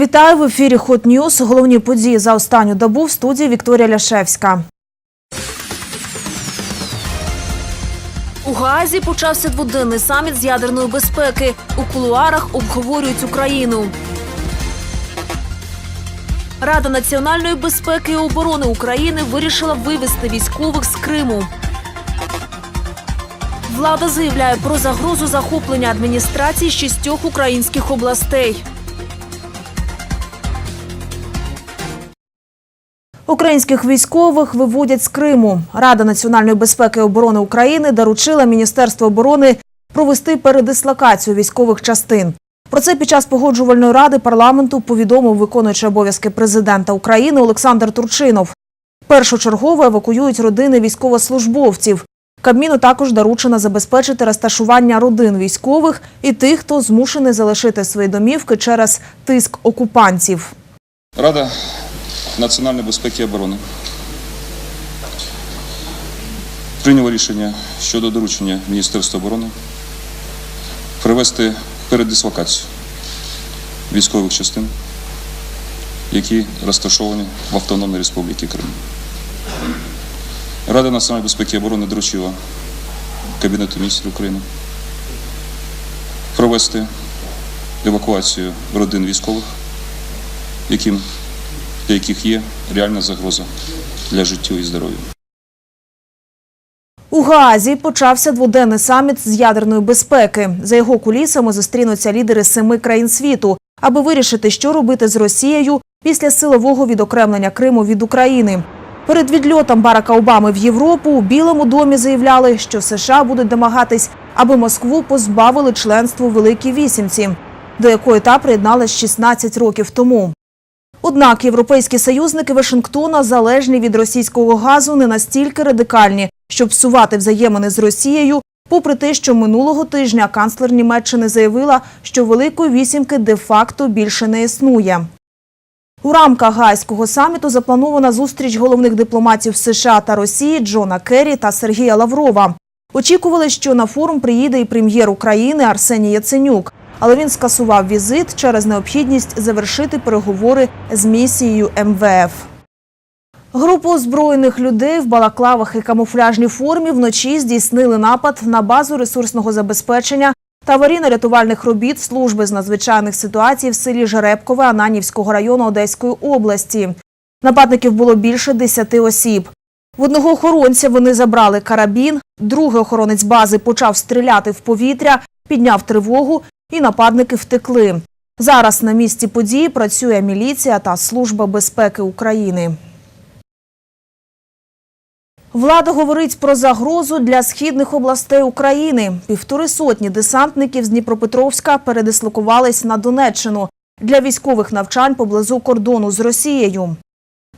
Вітаю в ефірі Hot News. Головні події за останню добу в студії Вікторія Ляшевська. У Гаазі почався дводенний саміт з ядерної безпеки. У кулуарах обговорюють Україну. Рада національної безпеки і оборони України вирішила вивести військових з Криму. Влада заявляє про загрозу захоплення адміністрації шістьох українських областей. Українських військових виводять з Криму. Рада національної безпеки і оборони України доручила Міністерству оборони провести передислокацію військових частин. Про це під час погоджувальної ради парламенту повідомив виконуючий обов'язки президента України Олександр Турчинов. Першочергово евакуюють родини військовослужбовців. Кабміну також доручено забезпечити розташування родин військових і тих, хто змушений залишити свої домівки через тиск окупантів. Рада національної безпеки і оборони прийняла рішення щодо доручення Міністерства оборони провести передислокацію військових частин, які розташовані в Автономній Республіці Крим. Рада національної безпеки і оборони доручила Кабінету міністрів України провести евакуацію родин військових, яким для яких є реальна загроза для життя і здоров'я. У Гаазі почався дводенний саміт з ядерної безпеки. За його кулісами зустрінуться лідери семи країн світу, аби вирішити, що робити з Росією після силового відокремлення Криму від України. Перед відльотом Барака Обами в Європу у Білому домі заявляли, що США будуть домагатись, аби Москву позбавили членству Великій Вісімці, до якої та приєдналась 16 років тому. Однак європейські союзники Вашингтона залежні від російського газу не настільки радикальні, щоб псувати взаємини з Росією, попри те, що минулого тижня канцлер Німеччини заявила, що Великої вісімки де-факто більше не існує. У рамках гайського саміту запланована зустріч головних дипломатів США та Росії Джона Керрі та Сергія Лаврова. Очікували, що на форум приїде і прем'єр України Арсеній Яценюк, але він скасував візит через необхідність завершити переговори з місією МВФ. Групу озброєних людей в балаклавах і камуфляжній формі вночі здійснили напад на базу ресурсного забезпечення та аварійно-рятувальних робіт служби з надзвичайних ситуацій в селі Жеребкове Ананівського району Одеської області. Нападників було більше десяти осіб. В одного охоронця вони забрали карабін, другий охоронець бази почав стріляти в повітря, підняв тривогу, і нападники втекли. Зараз на місці події працює міліція та Служба безпеки України. Влада говорить про загрозу для східних областей України. Півтори сотні десантників з Дніпропетровська передислокувались на Донеччину для військових навчань поблизу кордону з Росією.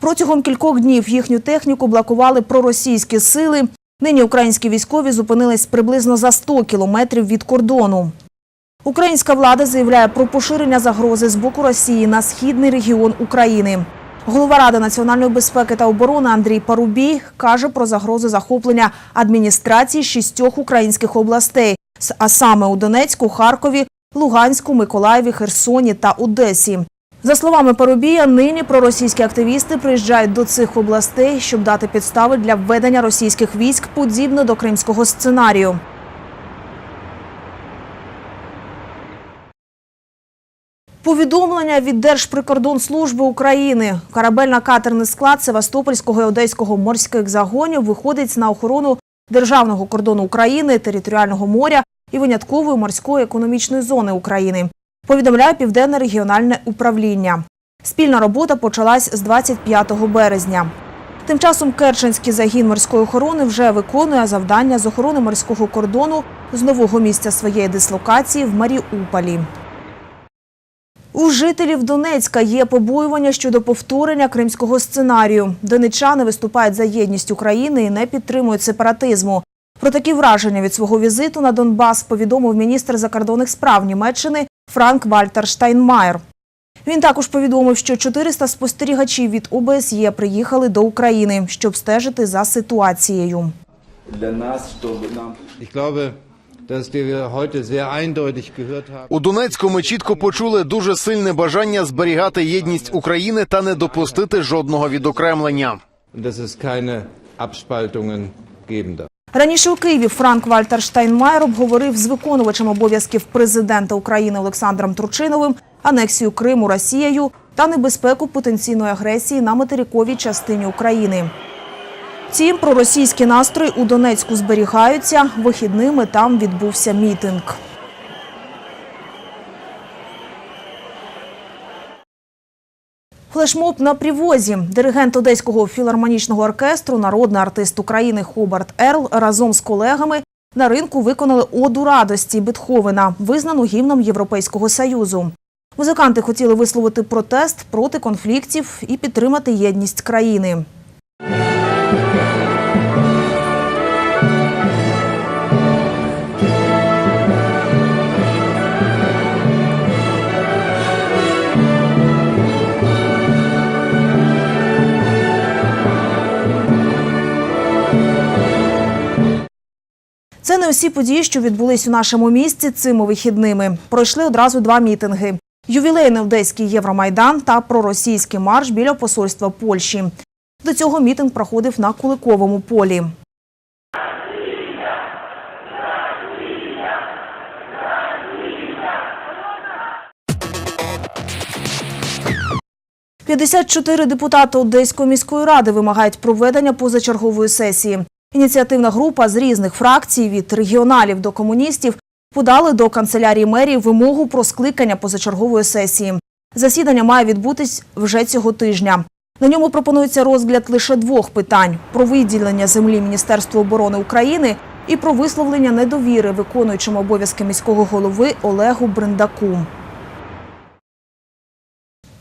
Протягом кількох днів їхню техніку блокували проросійські сили. Нині українські військові зупинились приблизно за 100 кілометрів від кордону. Українська влада заявляє про поширення загрози з боку Росії на східний регіон України. Голова Ради національної безпеки та оборони Андрій Парубій каже про загрозу захоплення адміністрації шістьох українських областей, а саме у Донецьку, Харкові, Луганську, Миколаєві, Херсоні та Одесі. За словами Парубія, нині проросійські активісти приїжджають до цих областей, щоб дати підстави для введення російських військ подібно до кримського сценарію. Повідомлення від Держприкордонслужби України. Корабельно-катерний склад Севастопольського і Одеського морських загонів виходить на охорону державного кордону України, територіального моря і виняткової морської економічної зони України. Повідомляє Південне регіональне управління. Спільна робота почалась з 25 березня. Тим часом Керченський загін морської охорони вже виконує завдання з охорони морського кордону з нового місця своєї дислокації в Маріуполі. У жителів Донецька є побоювання щодо повторення кримського сценарію. Донеччани виступають за єдність України і не підтримують сепаратизму. Про такі враження від свого візиту на Донбас повідомив міністр закордонних справ Німеччини Франк Вальтер Штайнмаєр. Він також повідомив, що 400 спостерігачів від ОБСЄ приїхали до України, щоб стежити за ситуацією. для нас, чтобы нам У Донецьку ми чітко почули дуже сильне бажання зберігати єдність України та не допустити жодного відокремлення. Раніше у Києві Франк Вальтер Штайнмаєр обговорив з виконувачем обов'язків президента України Олександром Турчиновим анексію Криму Росією та небезпеку потенційної агресії на материковій частині України. Втім, проросійські настрої у Донецьку зберігаються. Вихідними там відбувся мітинг. Флешмоб на привозі. Диригент Одеського філармонічного оркестру, народний артист України Хобарт Ерл разом з колегами на ринку виконали оду радості Бетховена, визнану гімном Європейського союзу. Музиканти хотіли висловити протест проти конфліктів і підтримати єдність країни. Не усі події, що відбулись у нашому місті цими вихідними. Пройшли одразу два мітинги: ювілейний одеський Євромайдан та проросійський марш біля посольства Польщі. До цього мітинг проходив на Куликовому полі. – 54 депутати Одеської міської ради вимагають проведення позачергової сесії. Ініціативна група з різних фракцій від регіоналів до комуністів подали до канцелярії мерії вимогу про скликання позачергової сесії. Засідання має відбутись вже цього тижня. На ньому пропонується розгляд лише двох питань: про виділення землі Міністерству оборони України і про висловлення недовіри виконуючому обов'язки міського голови Олегу Бриндаку.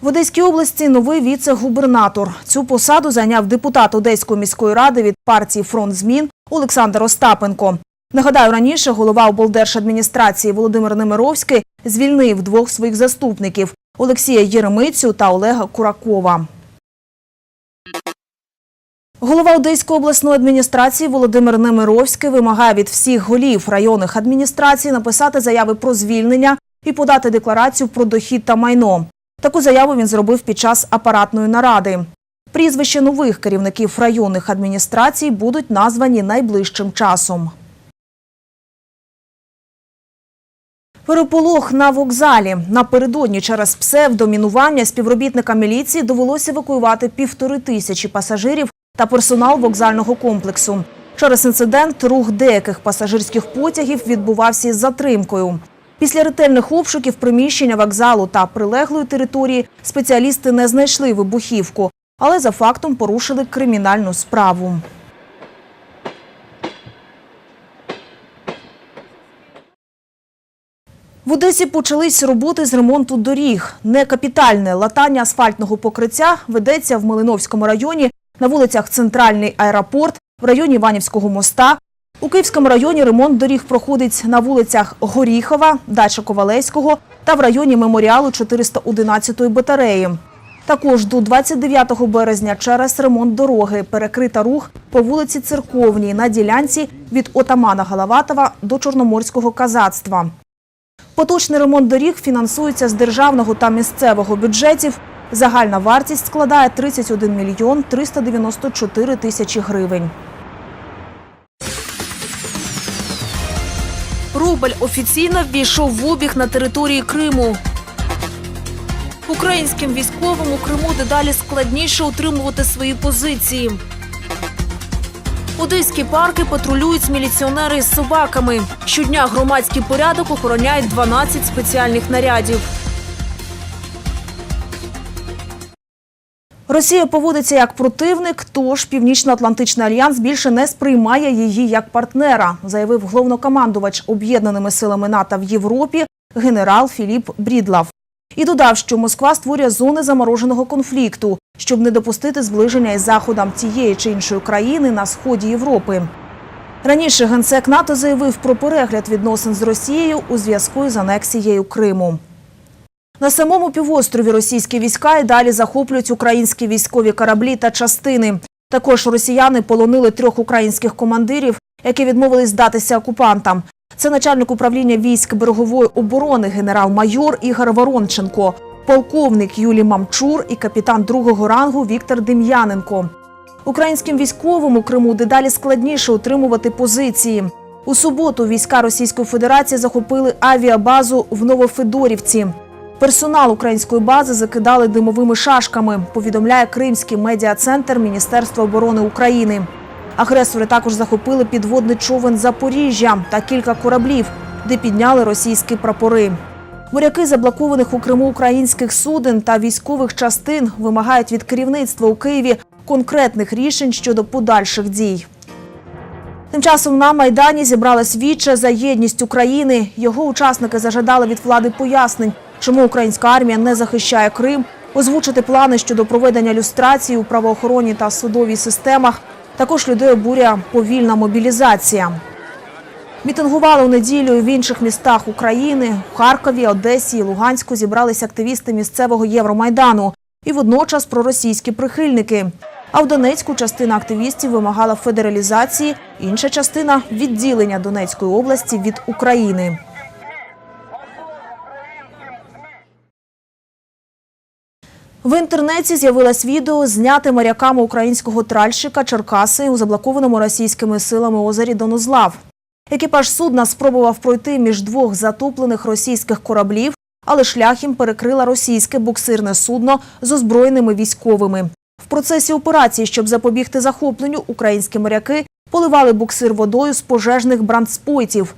В Одеській області новий віце-губернатор. Цю посаду зайняв депутат Одеської міської ради від партії Фронт змін Олександр Остапенко. Нагадаю, раніше голова облдержадміністрації Володимир Немировський звільнив двох своїх заступників Олексія Єремицю та Олега Куракова. Голова Одеської обласної адміністрації Володимир Немировський вимагає від всіх голів районних адміністрацій написати заяви про звільнення і подати декларацію про дохід та майно. Таку заяву він зробив під час апаратної наради. Прізвища нових керівників районних адміністрацій будуть названі найближчим часом. Переполох на вокзалі. Напередодні через псевдомінування співробітника міліції довелося евакуювати півтори тисячі пасажирів та персонал вокзального комплексу. Через інцидент рух деяких пасажирських потягів відбувався із затримкою. Після ретельних обшуків приміщення вокзалу та прилеглої території спеціалісти не знайшли вибухівку, але за фактом порушили кримінальну справу. В Одесі почались роботи з ремонту доріг. Некапітальне латання асфальтного покриття ведеться в Малиновському районі на вулицях Центральний аеропорт, в районі Іванівського моста. У Київському районі ремонт доріг проходить на вулицях Горіхова, Дача Ковалевського та в районі меморіалу 411-ї батареї. Також до 29 березня через ремонт дороги перекрита рух по вулиці Церковній на ділянці від отамана Галаватова до Чорноморського казацтва. Поточний ремонт доріг фінансується з державного та місцевого бюджетів. Загальна вартість складає 31 мільйон 394 тисячі гривень. Рубль офіційно ввійшов в обіг на території Криму. Українським військовим у Криму дедалі складніше утримувати свої позиції. Одеські парки патрулюють міліціонери з собаками. Щодня громадський порядок охороняють 12 спеціальних нарядів. Росія поводиться як противник, тож Північно-Атлантичний альянс більше не сприймає її як партнера, заявив головнокомандувач об'єднаними силами НАТО в Європі генерал Філіп Брідлав. І додав, що Москва створює зони замороженого конфлікту, щоб не допустити зближення із заходом тієї чи іншої країни на сході Європи. Раніше генсек НАТО заявив про перегляд відносин з Росією у зв'язку із анексією Криму. На самому півострові російські війська і далі захоплюють українські військові кораблі та частини. Також росіяни полонили трьох українських командирів, які відмовились здатися окупантам. Це начальник управління військ берегової оборони генерал-майор Ігор Воронченко, полковник Юлій Мамчур і капітан другого рангу Віктор Дем'яненко. Українським військовим у Криму дедалі складніше утримувати позиції. У суботу війська Російської Федерації захопили авіабазу в Новофедорівці. Персонал української бази закидали димовими шашками, повідомляє Кримський медіа-центр Міністерства оборони України. Агресори також захопили підводний човен Запоріжжя та кілька кораблів, де підняли російські прапори. Моряки заблокованих у Криму українських суден та військових частин вимагають від керівництва у Києві конкретних рішень щодо подальших дій. Тим часом на майдані зібралась віче за єдність України. Його учасники зажадали від влади пояснень, чому українська армія не захищає Крим, озвучити плани щодо проведення люстрації у правоохоронній та судовій системах. Також людей обурює повільна мобілізація. Мітингували у неділю в інших містах України. У Харкові, Одесі і Луганську зібралися активісти місцевого Євромайдану і водночас проросійські прихильники. А в Донецьку частина активістів вимагала федералізації, інша частина відділення Донецької області від України. В інтернеті з'явилось відео, зняте моряками українського тральщика Черкаси у заблокованому російськими силами озері Донузлав. Екіпаж судна спробував пройти між двох затоплених російських кораблів, але шлях їм перекрила російське буксирне судно з озброєними військовими. В процесі операції, щоб запобігти захопленню, українські моряки поливали буксир водою з пожежних брандспойтів.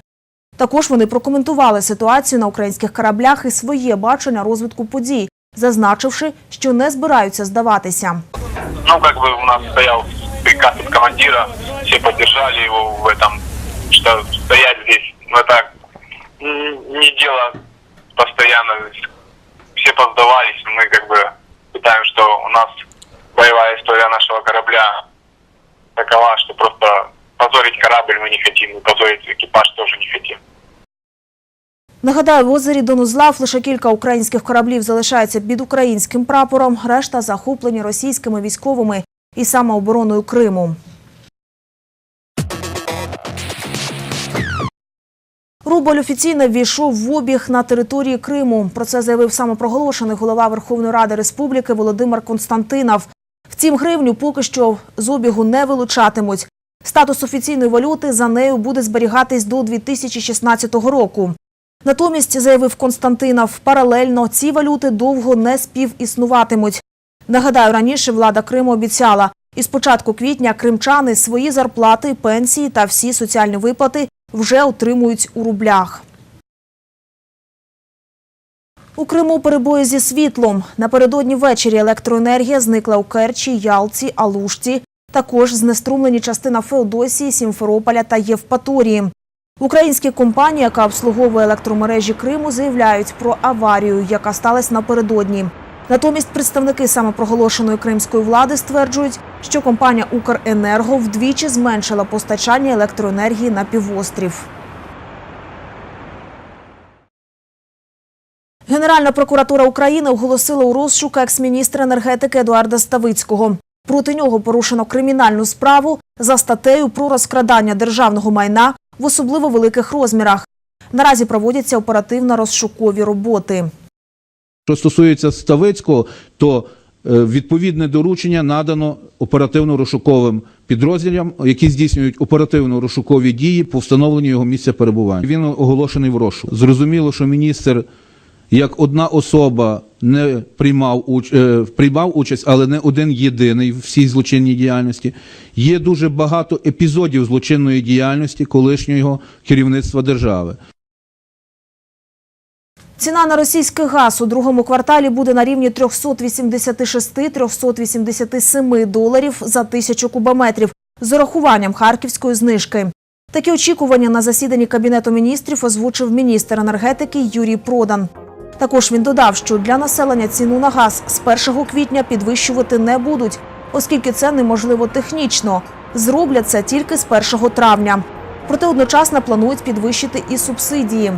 Також вони прокоментували ситуацію на українських кораблях і своє бачення розвитку подій, зазначивши, що не збираються здаватися. Ну, как бы у нас стоял приказ от командира, все поддержали его в этом, что стоять здесь, ну, это м, не дело постоянно. Все поздавались, мы как бы считаем, что у нас боевая история нашего корабля такова, что просто позорить корабль мы не хотим, и позорить экипаж тоже не хотим. Нагадаю, в озері Донузлав лише кілька українських кораблів залишаються під українським прапором, решта захоплені російськими військовими і самообороною Криму. Рубль офіційно ввійшов в обіг на території Криму. Про це заявив самопроголошений голова Верховної Ради Республіки Володимир Константинов. Втім, гривню поки що з обігу не вилучатимуть. Статус офіційної валюти за нею буде зберігатись до 2016 року. Натомість, заявив Константинов, паралельно ці валюти довго не співіснуватимуть. Нагадаю, раніше влада Криму обіцяла, із початку квітня кримчани свої зарплати, пенсії та всі соціальні виплати вже отримують у рублях. У Криму перебої зі світлом. Напередодні ввечері електроенергія зникла у Керчі, Ялці, Алушті. Також знеструмлені частина Феодосії, Сімферополя та Євпаторії. Українські компанії, яка обслуговує електромережі Криму, заявляють про аварію, яка сталася напередодні. Натомість представники самопроголошеної кримської влади стверджують, що компанія Укренерго вдвічі зменшила постачання електроенергії на півострів. Генеральна прокуратура України оголосила у розшук екс-міністра енергетики Едуарда Ставицького. Проти нього порушено кримінальну справу за статтею про розкрадання державного майна в особливо великих розмірах. Наразі проводяться оперативно-розшукові роботи. Що стосується Ставицького, то е, відповідне доручення надано оперативно-розшуковим підрозділям, які здійснюють оперативно-розшукові дії по встановленню його місця перебування. Він оголошений в розшук. Зрозуміло, що міністр як одна особа не приймав, уч... е, приймав участь, але не один єдиний в всій злочинній діяльності. Є дуже багато епізодів злочинної діяльності колишнього керівництва держави. Ціна на російський газ у другому кварталі буде на рівні 386-387 доларів за тисячу кубометрів з урахуванням харківської знижки. Такі очікування на засіданні Кабінету міністрів озвучив міністр енергетики Юрій Продан. Також він додав, що для населення ціну на газ з 1 квітня підвищувати не будуть, оскільки це неможливо технічно. Зроблять це тільки з 1 травня. Проте одночасно планують підвищити і субсидії.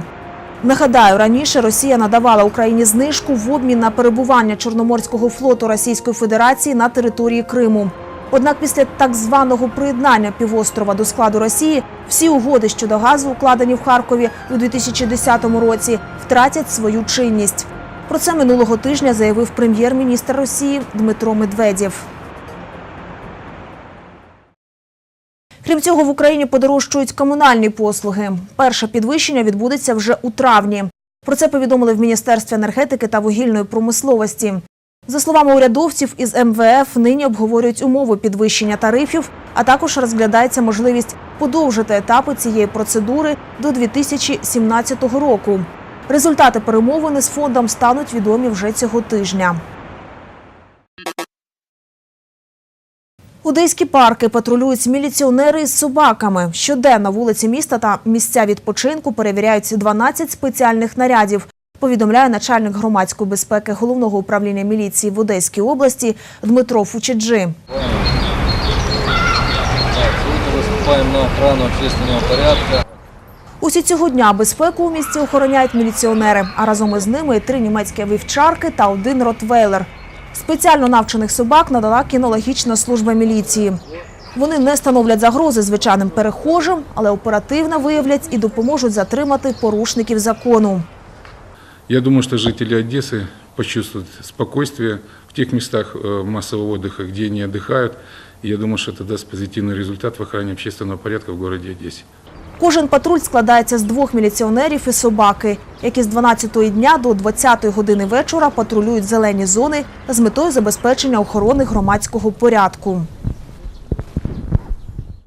Нагадаю, раніше Росія надавала Україні знижку в обмін на перебування Чорноморського флоту Російської Федерації на території Криму. Однак після так званого приєднання півострова до складу Росії всі угоди щодо газу, укладені в Харкові у 2010 році, втратять свою чинність. Про це минулого тижня заявив прем'єр-міністр Росії Дмитро Медведєв. Крім цього, в Україні подорожчують комунальні послуги. Перше підвищення відбудеться вже у травні. Про це повідомили в Міністерстві енергетики та вугільної промисловості. За словами урядовців із МВФ, нині обговорюють умови підвищення тарифів, а також розглядається можливість подовжити етапи цієї процедури до 2017 року. Результати перемовини з фондом стануть відомі вже цього тижня. Одеські парки патрулюють міліціонери із собаками. Щоденно вулиці міста та місця відпочинку перевіряють 12 спеціальних нарядів. Повідомляє начальник громадської безпеки головного управління міліції в Одеській області Дмитро Фучиджи. Усі цього дня безпеку у місті охороняють міліціонери, а разом із ними і три німецькі вівчарки та один ротвейлер. Спеціально навчених собак надала кінологічна служба міліції. Вони не становлять загрози звичайним перехожим, але оперативно виявлять і допоможуть затримати порушників закону. Я думаю, что жители Одессы почувствуют спокойствие в тех местах э, массового отдыха, где они отдыхают. И я думаю, что это даст позитивный результат в охране общественного порядка в городе Одессе. Кожен патруль складається з двох міліціонерів і собаки, які з 12-ї дня до 20-ї години вечора патрулюють зелені зони з метою забезпечення охорони громадського порядку.